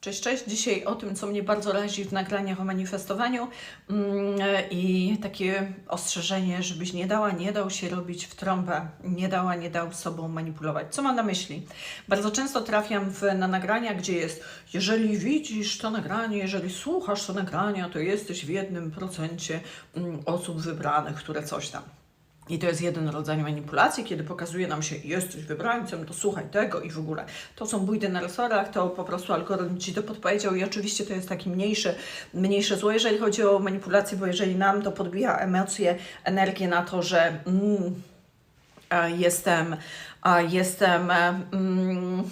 Cześć, cześć. Dzisiaj o tym, co mnie bardzo razi w nagraniach o manifestowaniu mm, i takie ostrzeżenie, żebyś nie dała, nie dał się robić w trąbę, nie dała, nie dał sobą manipulować. Co mam na myśli? Bardzo często trafiam w, na nagrania, gdzie jest, jeżeli widzisz to nagranie, jeżeli słuchasz to nagrania, to jesteś w jednym procencie mm, osób wybranych, które coś tam. I to jest jeden rodzaj manipulacji, kiedy pokazuje nam się, jesteś wybrańcem, to słuchaj tego i w ogóle. To są bójdy na resorach, to po prostu algorytm ci to podpowiedział i oczywiście to jest taki mniejszy, mniejsze zło, jeżeli chodzi o manipulację, bo jeżeli nam to podbija emocje, energię na to, że mm, jestem, jestem, mm,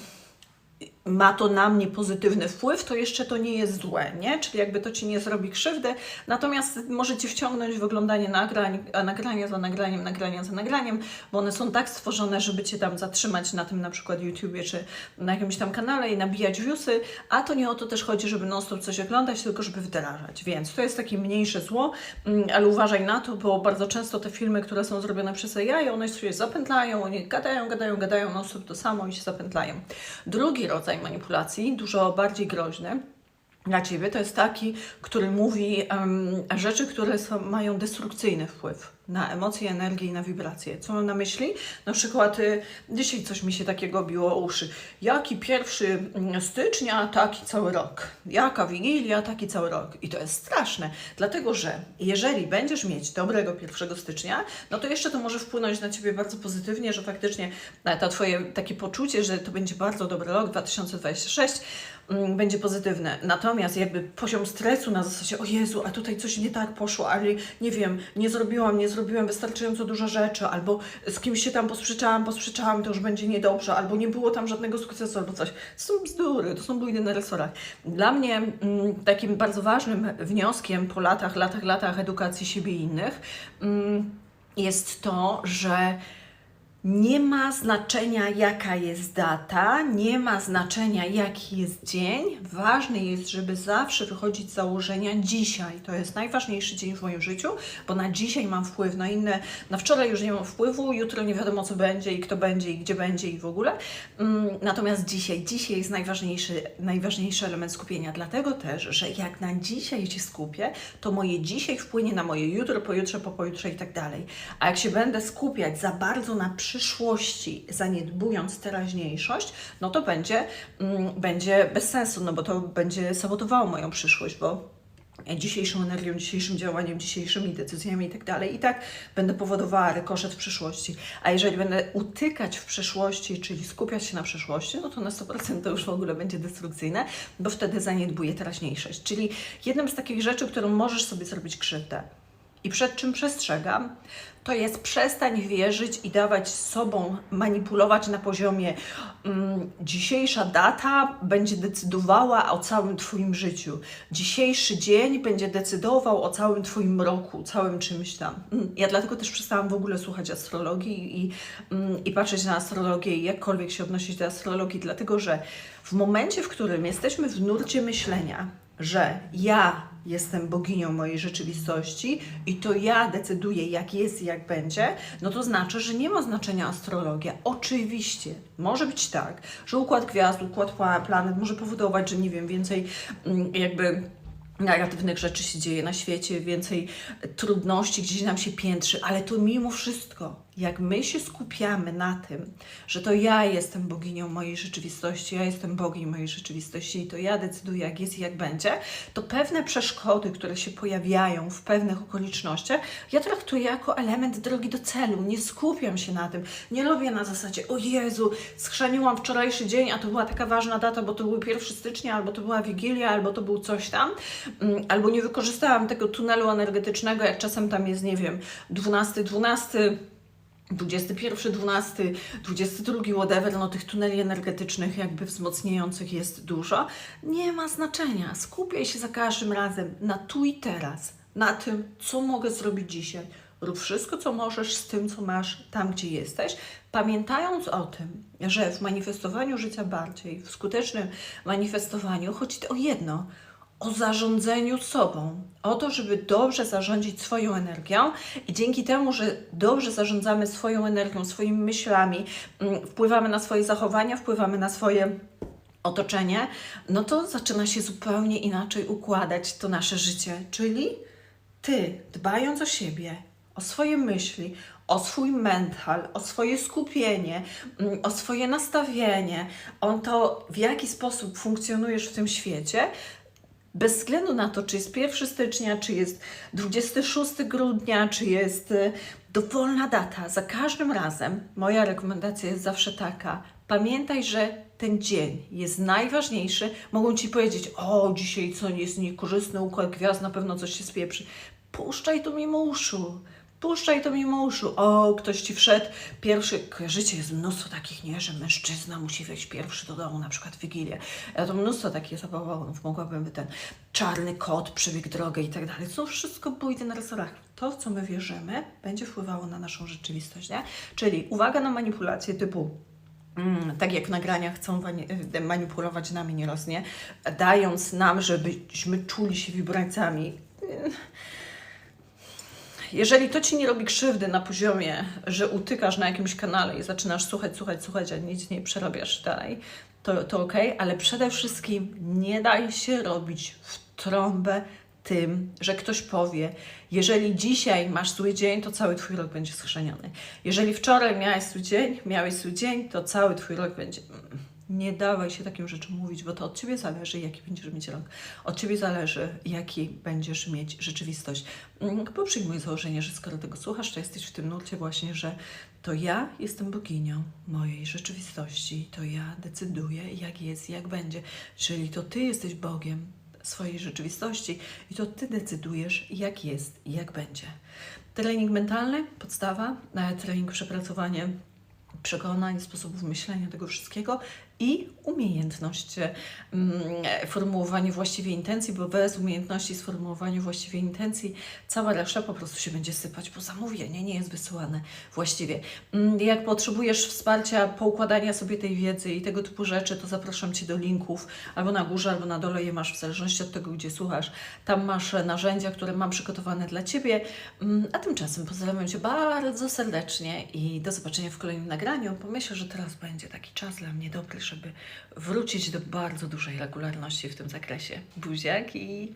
ma to na mnie pozytywny wpływ, to jeszcze to nie jest złe, nie? Czyli jakby to ci nie zrobi krzywdy, natomiast możecie wciągnąć w oglądanie nagrań, a nagrania za nagraniem, nagrania za nagraniem, bo one są tak stworzone, żeby cię tam zatrzymać na tym na przykład YouTubie czy na jakimś tam kanale i nabijać viewsy, a to nie o to też chodzi, żeby non-stop coś oglądać, tylko żeby wdrażać, więc to jest takie mniejsze zło, mm, ale uważaj na to, bo bardzo często te filmy, które są zrobione przez AI, one się zapętlają, oni gadają, gadają, gadają non-stop to samo i się zapętlają. Drugi rodzaj manipulacji, dużo bardziej groźny, dla Ciebie to jest taki, który mówi em, rzeczy, które są, mają destrukcyjny wpływ na emocje, energię i na wibracje. Co mam na myśli? Na przykład y, dzisiaj coś mi się takiego biło uszy. Jaki pierwszy mm, stycznia, taki cały rok. Jaka wigilia, taki cały rok. I to jest straszne, dlatego że jeżeli będziesz mieć dobrego 1 stycznia, no to jeszcze to może wpłynąć na Ciebie bardzo pozytywnie, że faktycznie e, to Twoje takie poczucie, że to będzie bardzo dobry rok 2026 mm, będzie pozytywne. Natomiast jakby poziom stresu na zasadzie, o Jezu, a tutaj coś nie tak poszło, ale nie wiem, nie zrobiłam, nie zrobiłem wystarczająco dużo rzeczy, albo z kimś się tam posprzeczałam, posprzeczałam, to już będzie niedobrze, albo nie było tam żadnego sukcesu, albo coś. To są bzdury, to są bójdy na resorach. Dla mnie mm, takim bardzo ważnym wnioskiem po latach, latach, latach edukacji siebie i innych mm, jest to, że nie ma znaczenia, jaka jest data, nie ma znaczenia, jaki jest dzień. Ważne jest, żeby zawsze wychodzić z założenia dzisiaj. To jest najważniejszy dzień w moim życiu, bo na dzisiaj mam wpływ na inne. Na wczoraj już nie mam wpływu, jutro nie wiadomo, co będzie i kto będzie i gdzie będzie i w ogóle. Mm, Natomiast dzisiaj, dzisiaj jest najważniejszy, najważniejszy element skupienia. Dlatego też, że jak na dzisiaj się skupię, to moje dzisiaj wpłynie na moje jutro, pojutrze, po pojutrze i tak dalej. A jak się będę skupiać za bardzo na przyszłości, zaniedbując teraźniejszość, no to będzie, mm, będzie bez sensu, no bo to będzie sabotowało moją przyszłość, bo dzisiejszą energią, dzisiejszym działaniem, dzisiejszymi decyzjami i tak dalej, i tak będę powodowała rykoszet w przyszłości. A jeżeli będę utykać w przeszłości, czyli skupiać się na przeszłości, no to na 100% to już w ogóle będzie destrukcyjne, bo wtedy zaniedbuję teraźniejszość. Czyli jednym z takich rzeczy, którą możesz sobie zrobić krzywdę i przed czym przestrzegam, to jest przestań wierzyć i dawać sobą manipulować na poziomie mm, dzisiejsza data będzie decydowała o całym Twoim życiu. Dzisiejszy dzień będzie decydował o całym Twoim roku, całym czymś tam. Mm, Ja dlatego też przestałam w ogóle słuchać astrologii i, mm, i patrzeć na astrologię i jakkolwiek się odnosić do astrologii, dlatego że w momencie, w którym jesteśmy w nurcie myślenia, że ja jestem boginią mojej rzeczywistości i to ja decyduję, jak jest i jak będzie, no to znaczy, że nie ma znaczenia astrologia. Oczywiście, może być tak, że układ gwiazd, układ pla- planet może powodować, że nie wiem, więcej mm, jakby negatywnych rzeczy się dzieje na świecie, więcej trudności gdzieś nam się piętrzy, ale to mimo wszystko, jak my się skupiamy na tym, że to ja jestem boginią mojej rzeczywistości, ja jestem Bogiem mojej rzeczywistości i to ja decyduję, jak jest i jak będzie, to pewne przeszkody, które się pojawiają w pewnych okolicznościach, ja traktuję jako element drogi do celu. Nie skupiam się na tym. Nie lubię na zasadzie, o Jezu, schrzaniłam wczorajszy dzień, a to była taka ważna data, bo to był 1 stycznia, albo to była Wigilia, albo to był coś tam, Mm, albo nie wykorzystałam tego tunelu energetycznego, jak czasem tam jest, nie wiem, 12, 12, 21, 12, 22, whatever, no tych tuneli energetycznych jakby wzmocniających jest dużo. Nie ma znaczenia. Skupiaj się za każdym razem na tu i teraz, na tym, co mogę zrobić dzisiaj. Rób wszystko, co możesz z tym, co masz tam, gdzie jesteś, pamiętając o tym, że w manifestowaniu życia bardziej, w skutecznym manifestowaniu chodzi o jedno – o zarządzaniu sobą, o to, żeby dobrze zarządzić swoją energią i dzięki temu, że dobrze zarządzamy swoją energią, swoimi myślami, mm, wpływamy na swoje zachowania, wpływamy na swoje otoczenie, no to zaczyna się zupełnie inaczej układać to nasze życie. Czyli ty, dbając o siebie, o swoje myśli, o swój mental, o swoje skupienie, mm, o swoje nastawienie, o to, w jaki sposób funkcjonujesz w tym świecie, bez względu na to, czy jest 1 stycznia, czy jest 26 grudnia, czy jest y, dowolna data, za każdym razem moja rekomendacja jest zawsze taka: pamiętaj, że ten dzień jest najważniejszy. Mogą ci powiedzieć: O, dzisiaj co jest niekorzystny układ gwiazd, na pewno coś się spieprzy. Puszczaj to mimo uszu. Puszczaj to mimo uszu. O, ktoś ci wszedł pierwszy. Kojarzycie, jest mnóstwo takich, nie, że mężczyzna musi wejść pierwszy do domu, na przykład w Wigilię. Ja to mnóstwo takich zabawonów. Mogłabym by ten czarny kot przebiegł drogę i tak dalej. To wszystko pójdzie na resorach. To, w co my wierzymy, będzie wpływało na naszą rzeczywistość, nie? Czyli uwaga na manipulacje typu Mm, tak jak w nagraniach chcą y, manipulować nami nieraz, nie? Dając nam, żebyśmy czuli się wibracjami. Jeżeli to ci nie robi krzywdy na poziomie, że utykasz na jakimś kanale i zaczynasz słuchać, słuchać, słuchać, a nic nie przerabiasz dalej, to, to ok, ale przede wszystkim nie daj się robić w trąbę tym, że ktoś powie, jeżeli dzisiaj masz zły dzień, to cały twój rok będzie schrzeniony. Jeżeli wczoraj miałeś zły dzień, miałeś zły dzień, to cały twój rok będzie. Nie dawaj się takim rzeczom mówić, bo to od ciebie zależy, jaki będziesz mieć rok. Od ciebie zależy, jaki będziesz mieć rzeczywistość. Mm, Bo przyjmuj założenie, że skoro tego słuchasz, to jesteś w tym nurcie właśnie, że to ja jestem boginią mojej rzeczywistości, to ja decyduję, jak jest, jak będzie. Czyli to ty jesteś Bogiem swojej rzeczywistości i to ty decydujesz, jak jest i jak będzie. Trening mentalny, podstawa, e, trening przepracowanie przekonań, sposobów myślenia tego wszystkiego i umiejętność mm, formułowania właściwej intencji, bo bez umiejętności sformułowania właściwej intencji cała reszta po prostu się będzie sypać, bo zamówienie nie jest wysyłane właściwie. Mm, Jak potrzebujesz wsparcia, poukładania sobie tej wiedzy i tego typu rzeczy, to zapraszam Cię do linków albo na górze, albo na dole je masz, w zależności od tego, gdzie słuchasz. Tam masz e, narzędzia, które mam przygotowane dla Ciebie. Mm, A tymczasem pozdrawiam Cię bardzo serdecznie i do zobaczenia w kolejnym nagraniu. Pomyślę, że teraz będzie taki czas dla mnie dobry, żeby wrócić do bardzo dużej regularności w tym zakresie. Buziak i